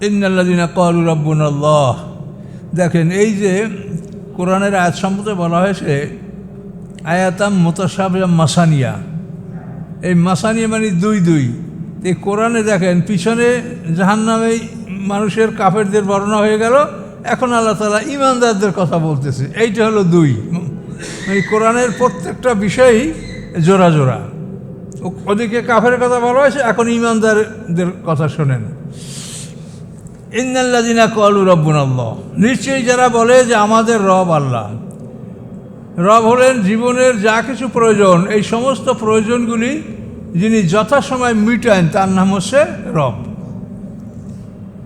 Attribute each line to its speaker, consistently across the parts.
Speaker 1: ইন্নাল্লাদিনা কলু দেখেন, এই যে কোরআনের আয়াত সম্পর্কে বলা হয়েছে, আয়াতাম মোতাসাবিয়া মাসানিয়া। এই মাসানিয়া মানে দুই দুই। এই কোরআনে দেখেন, পিছনে জাহান জাহান্নামেই মানুষের কাফেরদের বর্ণনা হয়ে গেল, এখন আল্লাহ তালা ইমানদারদের কথা বলতেছে। এইটা হলো দুই। মানে কোরআনের প্রত্যেকটা বিষয়ই জোড়া জোড়া। ওদিকে কাফের কথা বলা হয়েছে, এখন ইমানদারদের কথা শোনেন। ইন্নাল্লাদিনা কলু রব্বুন নিশ্চয়ই যারা বলে যে আমাদের রব আল্লাহ। রব হলেন জীবনের যা কিছু প্রয়োজন, এই সমস্ত প্রয়োজনগুলি যিনি যথাসময় মিটান, তার নাম হচ্ছে রব।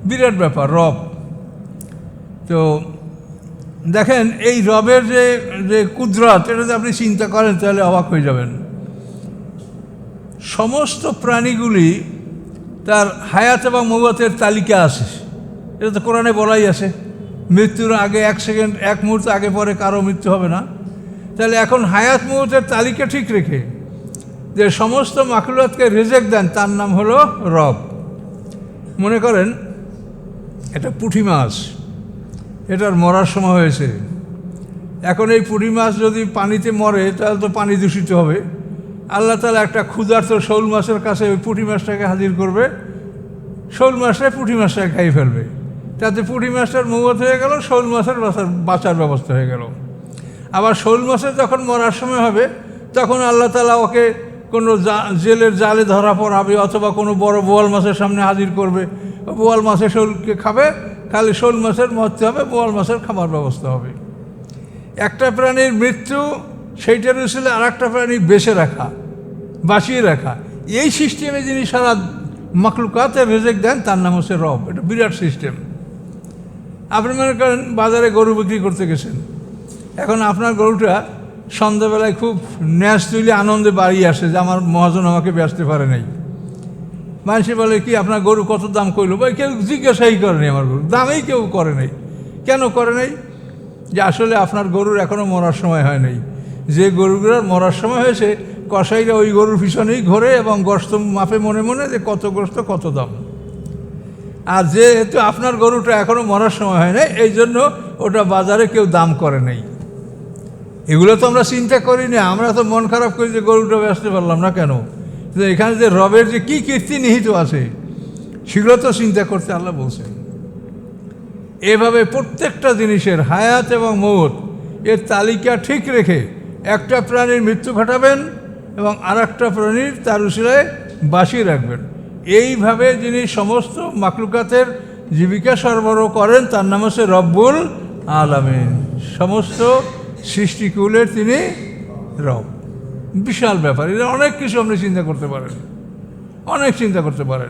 Speaker 1: বিরাট ব্যাপার, রব। তো দেখেন, এই রবের যে যে কুদরত, এটা যদি আপনি চিন্তা করেন, তাহলে অবাক হয়ে যাবেন। সমস্ত প্রাণীগুলি তার হায়াত এবং মৌয়াতের তালিকা আছে। এটা তো কোরআনে বলাই আছে, মৃত্যুর আগে এক সেকেন্ড, এক মুহূর্ত আগে পরে কারও মৃত্যু হবে না। তাহলে এখন হায়াত মুহূর্তের তালিকা ঠিক রেখে যে সমস্ত মাকুলাতকে রেজেক্ট দেন, তার নাম হলো রব। মনে করেন, এটা পুঁটি মাছ, এটার মরার সময় হয়েছে। এখন এই পুঁটি মাছ যদি পানিতে মরে, তাহলে তো পানি দূষিত হবে। আল্লাহ তালা একটা ক্ষুধার্ত শোল মাছের কাছে ওই পুঁটি মাছটাকে হাজির করবে, শোল মাছটা পুঁটি মাছটাকে খাই ফেলবে। তাতে পুঁটি মাছটার মৌত হয়ে গেল, শোল মাছের বাঁচার বাঁচার ব্যবস্থা হয়ে গেল। আবার শোল মাছের যখন মরার সময় হবে, তখন আল্লাহ তালা ওকে কোনো জেলের জালে ধরা পড়াবে অথবা কোনো বড় বোয়াল মাছের সামনে হাজির করবে। বোয়াল মাছের শোলকে খাবে, খালি শোল মাছের মরতে হবে, বোয়াল মাছের খাবার ব্যবস্থা হবে। একটা প্রাণীর মৃত্যু, সেইটার ছিল আর একটা প্রাণী বেঁচে রাখা, বাঁচিয়ে রাখা। এই সিস্টেমে যিনি সারা মাকলুকাতের রেজেক দেন, তার নাম হচ্ছে রব। এটা বিরাট সিস্টেম আপনি মনে করেন বাজারে গরু বিক্রি করতে গেছেন। এখন আপনার গরুটা সন্ধ্যাবেলায় খুব ন্যাস তুলে আনন্দে বাড়িয়ে আসে যে আমার মহাজন আমাকে বেচতে পারে নাই। মানুষে বলে, কি আপনার গরু কত দাম করল ভাই, কেউ জিজ্ঞাসাই করেনি আমার গরু। দামেই কেউ করে নাই। কেন করে নাই? যে আসলে আপনার গরুর এখনও মরার সময় হয় নাই। যে গরুগুলোর মরার সময় হয়েছে, কসাইরা ওই গরুর পিছনেই ঘোরে এবং গোস্ত মাপে মনে মনে যে কত গোস্ত কত দাম। আর যেহেতু আপনার গরুটা এখনও মরার সময় হয় না এই জন্য ওটা বাজারে কেউ দাম করে নাই। এগুলো তো আমরা চিন্তা করি না, আমরা তো মন খারাপ করি যে গরুটা বেচতে পারলাম না কেন? তো এখানে যে রবের যে কী কীর্তি নিহিত আছে, সেগুলো তো চিন্তা করতে আল্লাহ বলছেন। এভাবে প্রত্যেকটা জিনিসের হায়াত এবং মৌত, এর তালিকা ঠিক রেখে একটা প্রাণীর মৃত্যু ঘটাবেন এবং আর একটা প্রাণীর তার উশিলায় বাঁচিয়ে রাখবেন। এইভাবে যিনি সমস্ত মাকলুকাতের জীবিকা সরবরাহ করেন, তার নাম হচ্ছে রব্বুল আলামিন। সমস্ত সৃষ্টিকুলের তিনি রব। বিশাল ব্যাপার। এটা অনেক কিছু আপনি চিন্তা করতে পারেন। অনেক চিন্তা করতে পারেন।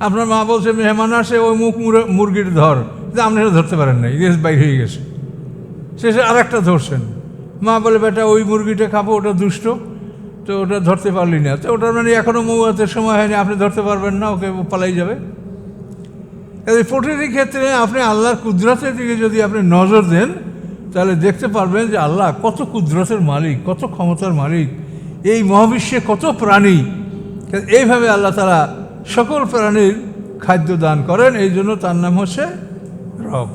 Speaker 1: আপনার মা বলছে, মেহমান আসে, ওই মুখ মুর- মুরগির ধর। আপনি ধরতে পারেন না ইংরেজ বাইর হয়ে গেছে। শেষে আর একটা ধরছেন। মা বলে, বেটা, ওই মুরগিটা খাব, ওটা দুষ্ট। তো ওটা ধরতে পারলি না। তো ওটার মানে এখনও মৌয়াতের সময় হয়নি, আপনি ধরতে পারবেন না, ওকে পালাই যাবে। এই প্রতিটি ক্ষেত্রে আপনি আল্লাহর কুদরতের দিকে যদি আপনি নজর দেন, তাহলে দেখতে পারবেন যে আল্লাহ কত কুদরতের মালিক, কত ক্ষমতার মালিক, এই মহাবিশ্বে কত প্রাণী। এইভাবে আল্লাহ তারা সকল প্রাণীর খাদ্য দান করেন, এই জন্য তার নাম হচ্ছে রব।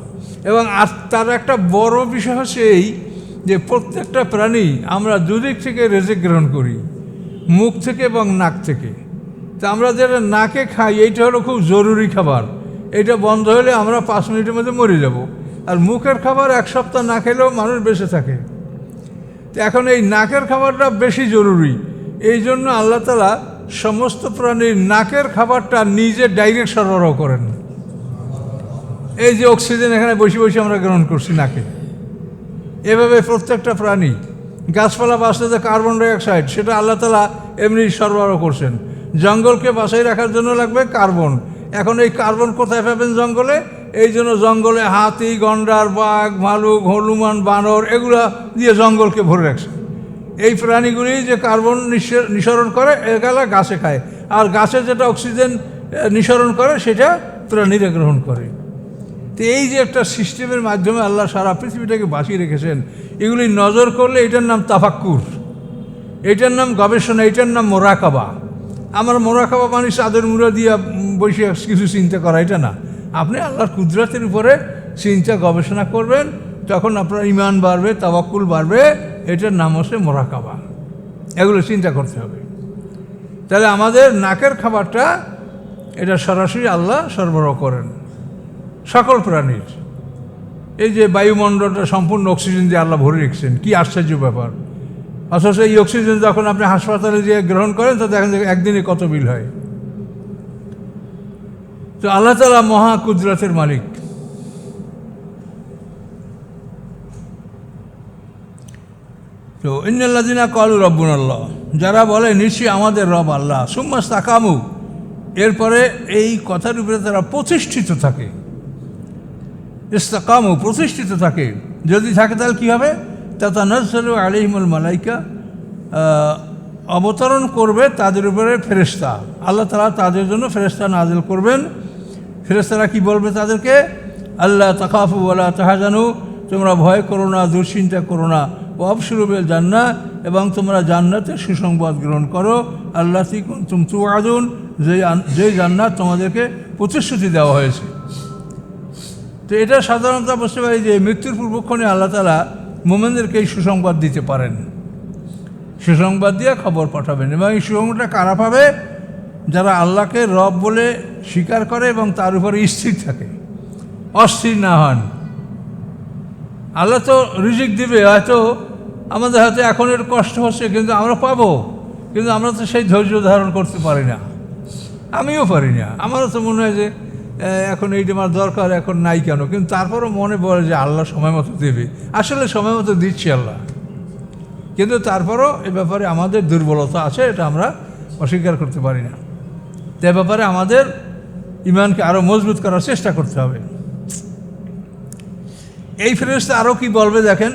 Speaker 1: এবং আর তার একটা বড় বিষয় হচ্ছে এই যে প্রত্যেকটা প্রাণী আমরা দুদিক থেকে রেজে গ্রহণ করি, মুখ থেকে এবং নাক থেকে। তা আমরা যেটা নাকে খাই, এইটা হলো খুব জরুরি খাবার। এটা বন্ধ হলে আমরা পাঁচ মিনিটের মধ্যে মরে যাব। আর মুখের খাবার এক সপ্তাহ না খেলেও মানুষ বেঁচে থাকে। তো এখন এই নাকের খাবারটা বেশি জরুরি। এই জন্য আল্লাহ তালা সমস্ত প্রাণীর নাকের খাবারটা নিজে ডাইরেক্ট সরবরাহ করেন। এই যে অক্সিজেন এখানে বসে বসে আমরা গ্রহণ করছি নাকে। এভাবে প্রত্যেকটা প্রাণী, গাছপালা বাঁচতে যে কার্বন ডাইঅক্সাইড, সেটা আল্লাহ তালা এমনি সরবরাহ করছেন। জঙ্গলকে বাঁচাই রাখার জন্য লাগবে কার্বন। এখন এই কার্বন কোথায় পাবেন জঙ্গলে? এই জন্য জঙ্গলে হাতি, গন্ডার, বাঘ, ভালুক, হনুমান, বানর, এগুলো দিয়ে জঙ্গলকে ভরে রাখছে। এই প্রাণীগুলি যে কার্বন নিঃস- নিঃসরণ করে, এগুলা গাছে খায়। আর গাছে যেটা অক্সিজেন নিঃসরণ করে, সেটা প্রাণীরা গ্রহণ করে। তো এই যে একটা সিস্টেমের মাধ্যমে আল্লাহ সারা পৃথিবীটাকে বাঁচিয়ে রেখেছেন, এগুলি নজর করলে এটার নাম তাফাক্কুর, এটার নাম গবেষণা, এটার নাম মোরাকাবা। আমার মোরাকাবা পানি চাঁদের মুড়া দিয়ে বসে কিছু চিন্তা করা, এটা না। আপনি আল্লাহর কুদরাতের উপরে চিন্তা গবেষণা করবেন, তখন আপনার ইমান বাড়বে তাবাক্কুল বাড়বে, এটার নাম হচ্ছে মোরাকাবা। এগুলো চিন্তা করতে হবে। তাহলে আমাদের নাকের খাবারটা, এটা সরাসরি আল্লাহ সরবরাহ করেন। সকল প্রাণীর। এই যে বায়ুমণ্ডলটা সম্পূর্ণ অক্সিজেন দিয়ে আল্লাহ ভরে রেখেছেন, কি আশ্চর্য ব্যাপার। অথচ এই অক্সিজেন যখন আপনি হাসপাতালে যে গ্রহণ করেন তো দেখেন একদিনে কত বিল হয়। তো আল্লাহ তালা মহা কুদরতের মালিক। তো ইন্নাল্লাদিনা কলু রব্বুন আল্লাহ যারা বলে, নিশ্চয়ই আমাদের রব আল্লাহ। সুম্মাস এরপরে এই কথার উপরে তারা প্রতিষ্ঠিত থাকে। ইস্তাকামু, প্রতিষ্ঠিত থাকে। যদি থাকে তাহলে কী হবে? তাতা নজরু আলিহিমুল মালাইকা অবতরণ করবে তাদের উপরে ফেরেস্তা আল্লাহ তালা তাদের জন্য ফেরেস্তা নাজিল করবেন। ফেরেস্তারা কি বলবে তাদেরকে? আল্লাহ তাকাফু বলা তাহা জানু তোমরা ভয় করো না, দুশ্চিন্তা করো না। অবসরুবেল জান্না এবং তোমরা জান্নাতে সুসংবাদ গ্রহণ করো। আল্লাহ তুম তু আদুন যে যে জান্নাত তোমাদেরকে প্রতিশ্রুতি দেওয়া হয়েছে। তো এটা সাধারণত বুঝতে পারি যে মৃত্যুর পূর্বক্ষণে আল্লাহ তালা মোমেনদেরকে এই সুসংবাদ দিতে পারেন। সুসংবাদ দিয়ে খবর পাঠাবেন এবং এই সুসংবাদটা কারা পাবে? যারা আল্লাহকে রব বলে স্বীকার করে এবং তার উপরে স্থির থাকে, অস্থির না হন। আল্লাহ তো রিজিক দিবে, হয়তো আমাদের হয়তো এখন এর কষ্ট হচ্ছে, কিন্তু আমরা পাবো, কিন্তু আমরা তো সেই ধৈর্য ধারণ করতে পারি না। আমিও পারি না। আমারও তো মনে হয় যে এখন এইটা আমার দরকার, এখন নাই কেন? কিন্তু তারপরও মনে পড়ে যে আল্লাহ সময় মতো দেবে। আসলে সময় মতো দিচ্ছি আল্লাহ। কিন্তু তারপরও এ ব্যাপারে আমাদের দুর্বলতা আছে, এটা আমরা অস্বীকার করতে পারি না। তো ব্যাপারে আমাদের ইমানকে আরও মজবুত করার চেষ্টা করতে হবে। এই ফেরেস্তা আরও কি বলবে দেখেন?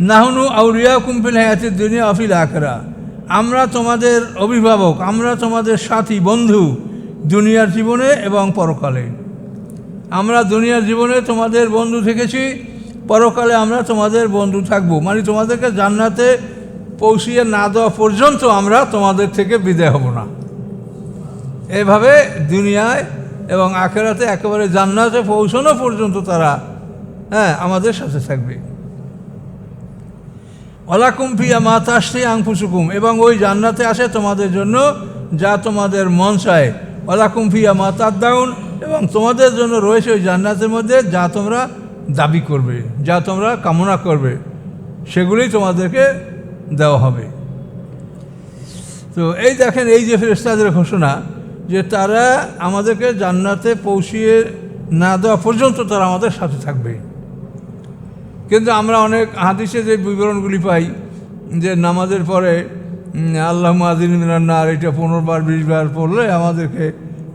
Speaker 1: নাহনু আউরিয়া কুম্পিল হায়াতের দুনিয়া অফিল আকরা আমরা তোমাদের অভিভাবক, আমরা তোমাদের সাথী, বন্ধু দুনিয়ার জীবনে এবং পরকালে। আমরা দুনিয়ার জীবনে তোমাদের বন্ধু থেকেছি, পরকালে আমরা তোমাদের বন্ধু থাকব। মানে তোমাদেরকে জান্নাতে পৌঁছিয়ে না দেওয়া পর্যন্ত আমরা তোমাদের থেকে বিদায় হব না। এভাবে দুনিয়ায় এবং আখেরাতে একেবারে জান্নাতে পৌঁছানো পর্যন্ত তারা হ্যাঁ আমাদের সাথে থাকবে। অলাকুম ফিয়া মাতাশ্রী আংফুসুকুম এবং ওই জান্নাতে আসে তোমাদের জন্য যা তোমাদের মন চায়। অলাকুম ফিয়া মাতার দাউন এবং তোমাদের জন্য রয়েছে ওই জান্নাতের মধ্যে যা তোমরা দাবি করবে, যা তোমরা কামনা করবে, সেগুলোই তোমাদেরকে দেওয়া হবে। তো এই দেখেন, এই যে ফেরেস্তাদের ঘোষণা যে তারা আমাদেরকে জান্নাতে পৌঁছিয়ে না দেওয়া পর্যন্ত তারা আমাদের সাথে থাকবে। কিন্তু আমরা অনেক হাদিসে যে বিবরণগুলি পাই যে নামাজের পরে আল্লাহ মাদিন মিনান্নার এটা পনেরো বার বিশ বার পড়লে আমাদেরকে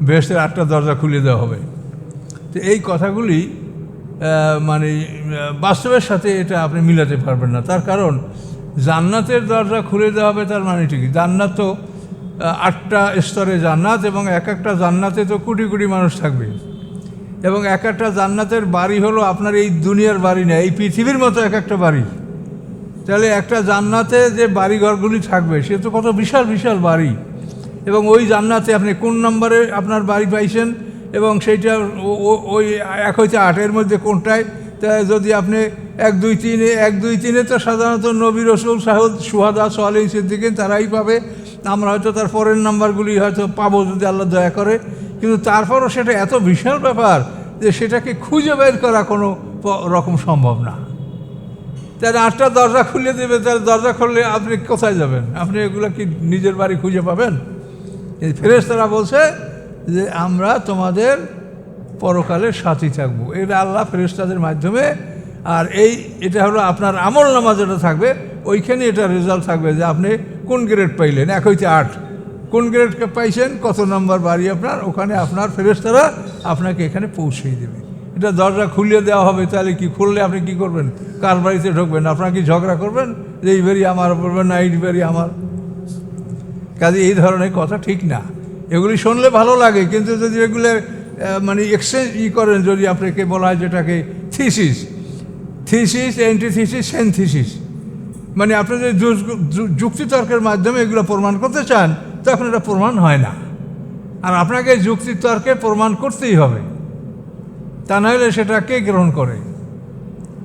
Speaker 1: বেহেস্তের আটটা দরজা খুলে দেওয়া হবে। তো এই কথাগুলি মানে বাস্তবের সাথে এটা আপনি মিলাতে পারবেন না। তার কারণ, জান্নাতের দরজা খুলে দেওয়া হবে তার মানে ঠিকই জান্নাত তো আটটা স্তরে জান্নাত এবং এক একটা জান্নাতে তো কোটি কোটি মানুষ থাকবে। এবং এক একটা জান্নাতের বাড়ি হলো আপনার এই দুনিয়ার বাড়ি না, এই পৃথিবীর মতো এক একটা বাড়ি। তাহলে একটা জান্নাতে যে বাড়িঘরগুলি থাকবে, সে তো কত বিশাল বিশাল বাড়ি। এবং ওই জান্নাতে আপনি কোন নম্বরে আপনার বাড়ি পাইছেন এবং সেইটা ওই এক হইতে আটের মধ্যে কোনটায়? তা যদি আপনি এক, দুই, তিনে, এক, দুই, তিনে তো সাধারণত নবী রসুল সাহুদ সুহাদা সোয়ালিন সিদ্দিকিন তারাই পাবে। আমরা হয়তো তার পরের নাম্বারগুলি হয়তো পাবো যদি আল্লাহ দয়া করে। কিন্তু তারপরও সেটা এত বিশাল ব্যাপার যে সেটাকে খুঁজে বের করা কোনো রকম সম্ভব না। তাহলে আটটা দরজা খুলে দেবে, তাহলে দরজা খুললে আপনি কোথায় যাবেন? আপনি এগুলো কি নিজের বাড়ি খুঁজে পাবেন? এই ফেরেশতারা বলছে যে, আমরা তোমাদের পরকালের সাথী থাকব। এটা আল্লাহ ফেরেশতাদের মাধ্যমে, আর এই, এটা হলো আপনার আমল নামা যেটা থাকবে, ওইখানে এটা রেজাল্ট থাকবে যে আপনি কোন গ্রেড পাইলেন? এক হইতে আট। কোন গ্রেড পাইছেন? কত নম্বর বাড়ি আপনার? ওখানে আপনার ফেরেশতারা আপনাকে এখানে পৌঁছেই দেবে। এটা দরজা খুলিয়ে দেওয়া হবে, তাহলে কি খুললে আপনি কি করবেন? কার বাড়িতে ঢুকবেন? আপনার কি ঝগড়া করবেন? যে এই বাড়ি আমার বলবেন না, এই বাড়ি আমার। কাজে এই ধরনের কথা ঠিক না। এগুলি শুনলে ভালো লাগে, কিন্তু যদি এগুলো মানে এক্সচেঞ্জ ই করেন, যদি আপনাকে বলা হয় যেটাকে থিসিস থিসিস অ্যান্টিথিসিস সেন্থিসিস মানে আপনি যদি যুক্তিতর্কের মাধ্যমে এগুলো প্রমাণ করতে চান, তখন এটা প্রমাণ হয় না। আর আপনাকে যুক্তিতর্কে প্রমাণ করতেই হবে। তা নাহলে সেটা কে গ্রহণ করে?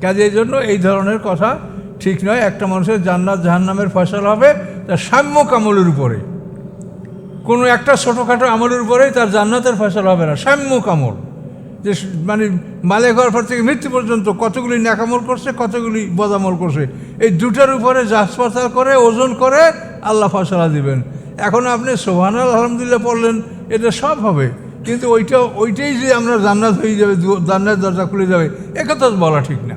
Speaker 1: কাজে এই জন্য এই ধরনের কথা ঠিক নয়। একটা মানুষের জান্নাত জাহান্নামের ফসল হবে তার সাম্যক আমলের উপরে। কোনো একটা ছোটোখাটো আমলের উপরেই তার জান্নাতের ফসল হবে না। সাম্যক আমল যে মানে মালে ঘর পর থেকে মৃত্যু পর্যন্ত কতগুলি ন্যাকামল করছে, কতগুলি বদামল করছে, এই দুটার উপরে জাসপাতাল করে, ওজন করে আল্লাহ ফসলা দিবেন। এখন আপনি সোহান আলহামদুলিল্লাহ পড়লেন, এটা সব হবে। কিন্তু ওইটা, ওইটাই যে আমরা জান্নাত হয়ে যাবে জান্নাত দরজা খুলে যাবে একথা বলা ঠিক না।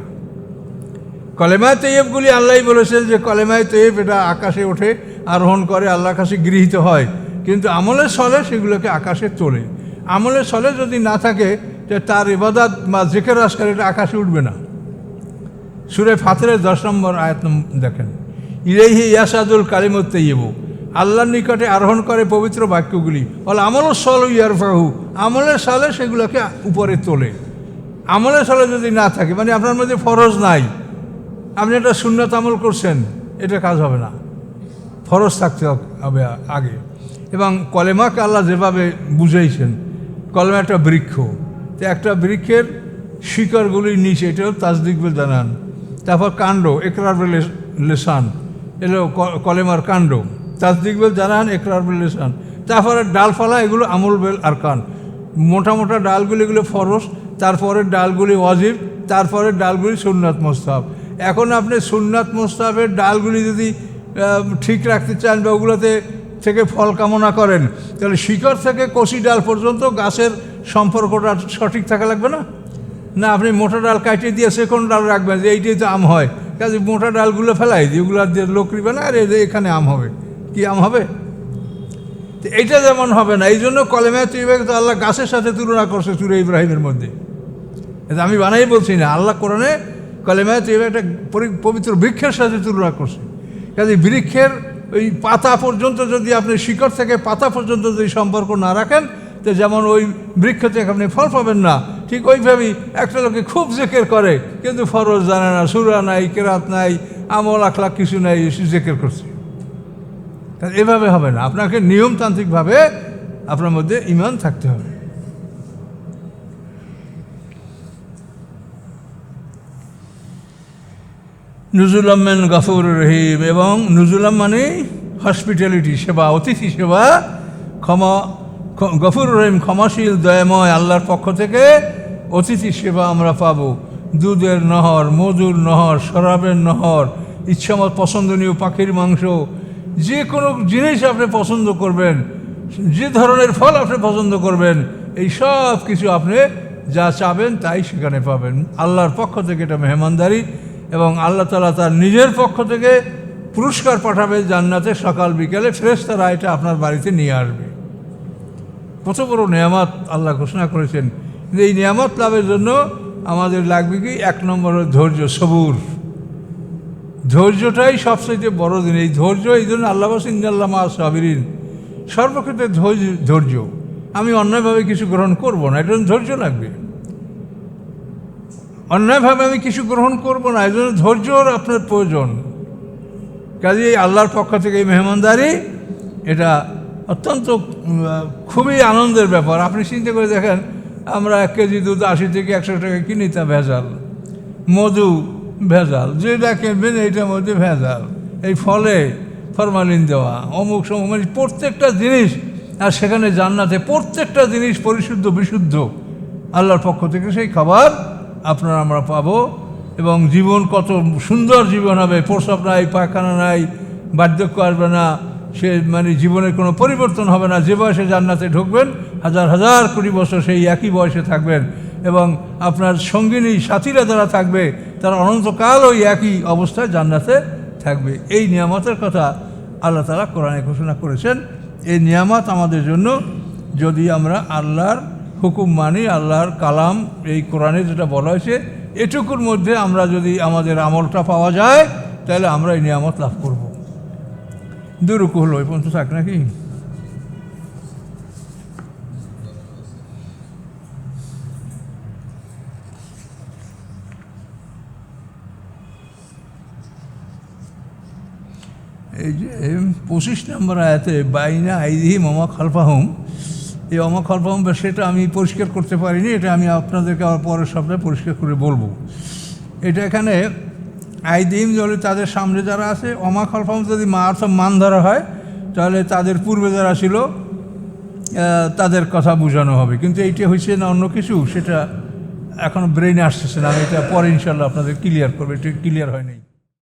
Speaker 1: কলেমায় তৈয়বগুলি আল্লাহই বলেছেন যে কলেমায় তৈয়ব এটা আকাশে ওঠে, আরোহণ করে আল্লাহ কাছে গৃহীত হয়। কিন্তু আমলের সলে সেগুলোকে আকাশে তোলে। আমলের সলে যদি না থাকে যে তার ইবাদাত বা জেকের আসকার এটা আকাশে উঠবে না। সুরে ফাতের দশ নম্বর আয়াত দেখেন ইলেহি ইয়াসাদুল কালিমত তৈয়বু। আল্লাহর নিকটে আরোহণ করে পবিত্র বাক্যগুলি। বলে, আমল সল ইয়ারফাহু। আমলের সালে সেগুলোকে উপরে তোলে। আমলের সালে যদি না থাকে মানে আপনার মধ্যে ফরজ নাই। আপনি একটা শূন্যত আমল করছেন, এটা কাজ হবে না। ফরজ থাকতে হবে আগে। এবং কলেমাকে আল্লাহ যেভাবে বুঝাইছেন, কলেমা একটা বৃক্ষ। তো একটা বৃক্ষের শিকড়গুলির নিচে, এটাও তাজদিকবে জানান। তারপর কাণ্ড, একরার লেসান এলো কলেমার কাণ্ড। তাজদিকবেল জানান, একরার লেসান। তারপরে ডালপালা এগুলো আমল বেল আর কান মোটা মোটা ডালগুলি এগুলো ফরস তারপরে ডালগুলি ওয়াজিব, তারপরে ডালগুলি সুন্নাত মোস্তাব এখন আপনি সুন্নাত মোস্তাবের ডালগুলি যদি ঠিক রাখতে চান বা ওগুলোতে থেকে ফল কামনা করেন, তাহলে শিকড় থেকে কষি ডাল পর্যন্ত গাছের সম্পর্কটা সঠিক থাকা লাগবে না? না, আপনি মোটা ডাল কাটিয়ে দিয়ে সেকন্ড ডাল রাখবেন, যে এইটাই তো আম হয়। কাজে মোটা ডালগুলো ফেলাই দিয়ে, ওগুলো দিয়ে লোকরি না, আর এখানে আম হবে। কি আম হবে? তো এইটা যেমন হবে না, এই জন্য কলেমায় তৈবাকে তো আল্লাহ গাছের সাথে তুলনা করছে সুরে ইব্রাহিমের মধ্যে। এটা আমি বানাই বলছি না, আল্লাহ কোরআনে কলেমায় তৈবা একটা পবিত্র বৃক্ষের সাথে তুলনা করছে। কাজে বৃক্ষের ওই পাতা পর্যন্ত যদি আপনি শিকড় থেকে পাতা পর্যন্ত যদি সম্পর্ক না রাখেন, তো যেমন ওই বৃক্ষ থেকে আপনি ফল পাবেন না, ঠিক ওইভাবেই একটা লোকে খুব জেকের করে, কিন্তু ফরজ জানে না, সুরা নাই, কেরাত নাই, আমল, আখলাখ কিছু নাই জেকের করছে। এভাবে হবে না। আপনাকে নিয়মতান্ত্রিকভাবে আপনার মধ্যে ইমান থাকতে হবে। নুজুলামেন গাফুর রহিম এবং নুজুলাম মানে হসপিটালিটি, সেবা, অতিথি সেবা, ক্ষমা, গফুর রহিম ক্ষমাশীল, দয়াময়, আল্লাহর পক্ষ থেকে অতিথি সেবা আমরা পাবো। দুধের নহর, মধুর নহর, শরাবের নহর, ইচ্ছামত পছন্দনীয় পাখির মাংস যে কোনো জিনিস আপনি পছন্দ করবেন, যে ধরনের ফল আপনি পছন্দ করবেন, এই সব কিছু আপনি যা চাবেন তাই সেখানে পাবেন। আল্লাহর পক্ষ থেকে এটা মেহমানদারি এবং আল্লাহ তালা তার নিজের পক্ষ থেকে পুরস্কার পাঠাবে জান্নাতে সকাল বিকেলে, ফেরেশতারা এটা আপনার বাড়িতে নিয়ে আসবে। কত বড় নিয়ামত আল্লাহ ঘোষণা করেছেন। এই নিয়ামত লাভের জন্য আমাদের লাগবে কি? এক নম্বর ধৈর্য, সবুর। ধৈর্যটাই সবচেয়ে বড় দিন এই ধৈর্য, এই জন্য আল্লাহ সিন্দাল্লাহ মা সাবিরিন। সর্বক্ষেত্রে ধৈর্য ধৈর্য। আমি অন্যায়ভাবে কিছু গ্রহণ করব না, এটা ধৈর্য লাগবে। অন্যায়ভাবে আমি কিছু গ্রহণ করব না এই জন্য ধৈর্যর আপনার প্রয়োজন। কাজে এই আল্লাহর পক্ষ থেকে এই মেহমানদারি, এটা অত্যন্ত খুবই আনন্দের ব্যাপার। আপনি চিন্তা করে দেখেন, আমরা এক কেজি দুধ আশি থেকে একশো টাকা কিনি তা ভেজাল। মধু ভেজাল। যেটা কিনবেন এইটার মধ্যে ভেজাল। এই ফলে ফরমালিন দেওয়া, অমুক সমুক মানে প্রত্যেকটা জিনিস, আর সেখানে জান্নাতে প্রত্যেকটা জিনিস পরিশুদ্ধ, বিশুদ্ধ। আল্লাহর পক্ষ থেকে সেই খাবার আপনারা আমরা পাবো। এবং জীবন কত সুন্দর জীবন হবে। প্রসব নাই, পায়খানা নাই, বার্ধক্য আসবে না। সে মানে জীবনের কোনো পরিবর্তন হবে না। যে বয়সে জান্নাতে ঢুকবেন, হাজার হাজার কোটি বছর সেই একই বয়সে থাকবেন। এবং আপনার সঙ্গিনী, সাথীরা যারা থাকবে তারা অনন্তকাল ওই একই অবস্থায় জান্নাতে থাকবে। এই নিয়ামতের কথা আল্লাহ তালা কোরআনে ঘোষণা করেছেন। এই নিয়ামত আমাদের জন্য যদি আমরা আল্লাহর হুকুম মানি, আল্লাহর কালাম, এই কোরআনে যেটা বলা হয়েছে, এটুকুর মধ্যে আমরা যদি আমাদের আমলটা পাওয়া যায়, তাহলে আমরা এই নিয়ামত লাভ করব। দুরুকু হলো ওই পর্যন্ত থাক নাকি? পঁচিশ নম্বর আয়াতে, বাইনা আইদিহি মামা খালফাহুম। এই অমা খালফাহুম সেটা আমি পরিষ্কার করতে পারিনি, এটা আমি আপনাদেরকে আবার পরের সপ্তাহে পরিষ্কার করে বলব। এটা এখানে আইদিম যদি তাদের সামনে যারা আছে অমা খালফাহুম যদি মা অর্থাৎ মান ধরা হয়, তাহলে তাদের পূর্বে যারা ছিল তাদের কথা বোঝানো হবে। কিন্তু এইটা হয়েছে না অন্য কিছু, সেটা এখনও ব্রেনে আসতেছে না, আমি এটা পরে ইনশাল্লাহ আপনাদের ক্লিয়ার করব, এটা ক্লিয়ার হয় নাই।